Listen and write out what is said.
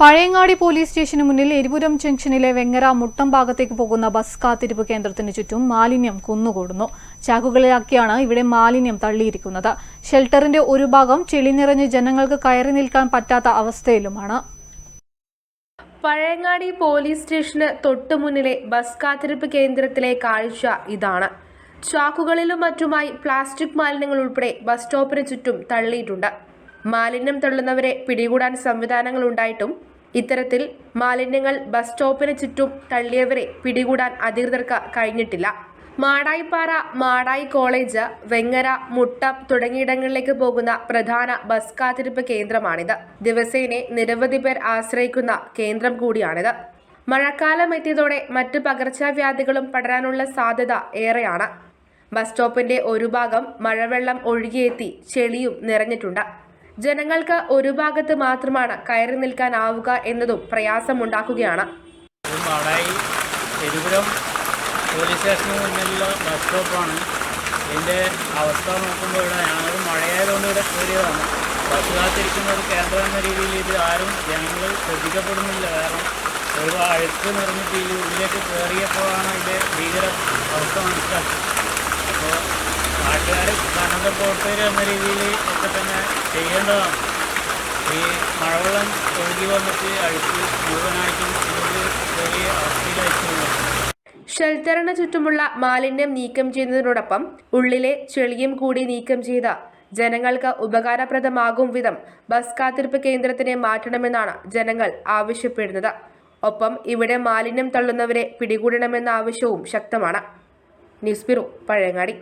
Pazhayangadi police സ്റ്റേഷന് മുന്നിൽ എരിപുരം ജംഗ്ഷനിലെ വെങ്ങര മുട്ടം ഭാഗത്തേക്ക് പോകുന്ന ബസ് കാത്തിരിപ്പ് കേന്ദ്രത്തിന് ചുറ്റും മാലിന്യം കുന്നുകൂടുന്നു. ചാക്കുകളിലാക്കിയാണ് ഇവിടെ മാലിന്യം തള്ളിയിരിക്കുന്നത്. ഷെൽട്ടറിന്റെ ഒരു ഭാഗം ചെളി നിറഞ്ഞ് ജനങ്ങൾക്ക് കയറി നിൽക്കാൻ പറ്റാത്ത അവസ്ഥയിലുമാണ്. പഴയങ്ങാടി പോലീസ് സ്റ്റേഷന് തൊട്ടു മുന്നിലെ ബസ് കാത്തിരിപ്പ് കേന്ദ്രത്തിലെ കാഴ്ച ഇതാണ്. ചാക്കുകളിലും മറ്റുമായി പ്ലാസ്റ്റിക് മാലിന്യങ്ങൾ ഉൾപ്പെടെ ബസ് സ്റ്റോപ്പിന് ചുറ്റും തള്ളിയിട്ടുണ്ട്. മാലിന്യം തള്ളുന്നവരെ പിടികൂടാൻ സംവിധാനങ്ങൾ ഉണ്ടായിട്ടും ഇത്തരത്തിൽ മാലിന്യങ്ങൾ ബസ് സ്റ്റോപ്പിന് ചുറ്റും തള്ളിയവരെ പിടികൂടാൻ അധികൃതർക്ക് കഴിഞ്ഞിട്ടില്ല. മാടായിപ്പാറ മാടായി കോളേജ് വെങ്ങര മുട്ടം തുടങ്ങിയിടങ്ങളിലേക്ക് പോകുന്ന പ്രധാന ബസ് കാത്തിരിപ്പ് കേന്ദ്രമാണിത്. ദിവസേനെ നിരവധി പേർ ആശ്രയിക്കുന്ന കേന്ദ്രം കൂടിയാണിത്. മഴക്കാലം എത്തിയതോടെ മറ്റ് പകർച്ചവ്യാധികളും പടരാനുള്ള സാധ്യത ഏറെയാണ്. ബസ് സ്റ്റോപ്പിന്റെ ഒരു ഭാഗം മഴവെള്ളം ഒഴുകിയെത്തി ചെളിയും നിറഞ്ഞിട്ടുണ്ട്. ജനങ്ങൾക്ക് ഒരു ഭാഗത്ത് മാത്രമാണ് കയറി നിൽക്കാനാവുക എന്നതും പ്രയാസമുണ്ടാക്കുകയാണ്. പോലീസ് സ്റ്റേഷന് മുന്നിലുള്ള ബസ് സ്റ്റോപ്പാണ്. ഇതിന്റെ അവസ്ഥ നോക്കുമ്പോൾ ഇവിടെ ഞങ്ങൾ മഴയായതുകൊണ്ട് ഇവിടെ കയറിയതാണ്. ബസ് കാത്തിരിക്കുന്ന ഒരു കേന്ദ്രം എന്ന രീതിയിൽ ഇത് ആരും ജനങ്ങൾ ശ്രദ്ധിക്കപ്പെടുന്നില്ല. കാരണം ഒരു അഴുക്ക് നിറഞ്ഞിട്ട് ഈ ഉള്ളിലേക്ക് കയറിയപ്പോഴാണ് ഇതിന്റെ ഭീകര അവസ്ഥ മനസ്സിലാക്കുന്നത് അപ്പോൾ നാട്ടുകാർ സന്നദ്ധ പ്രവർത്തകർ എന്ന രീതിയിൽ ഒക്കെ തന്നെ ചെയ്യേണ്ടതാണ്. ഈ മഴവെള്ളം ഒഴുകി വന്നിട്ട് അഴുക്ക് മുഴുവനായിട്ടും ഇതിൽ വലിയ ഷെൽട്ടറിന് ചുറ്റുമുള്ള മാലിന്യം നീക്കം ചെയ്യുന്നതിനോടൊപ്പം ഉള്ളിലെ ചെളിയും കൂടി നീക്കം ചെയ്ത ജനങ്ങൾക്ക് ഉപകാരപ്രദമാകും വിധം ബസ് കാത്തിരിപ്പ് കേന്ദ്രത്തിനെ മാറ്റണമെന്നാണ് ജനങ്ങൾ ആവശ്യപ്പെടുന്നത്. ഒപ്പം ഇവിടെ മാലിന്യം തള്ളുന്നവരെ പിടികൂടണമെന്ന ആവശ്യവും ശക്തമാണ്. News bureau Pazhayangadi.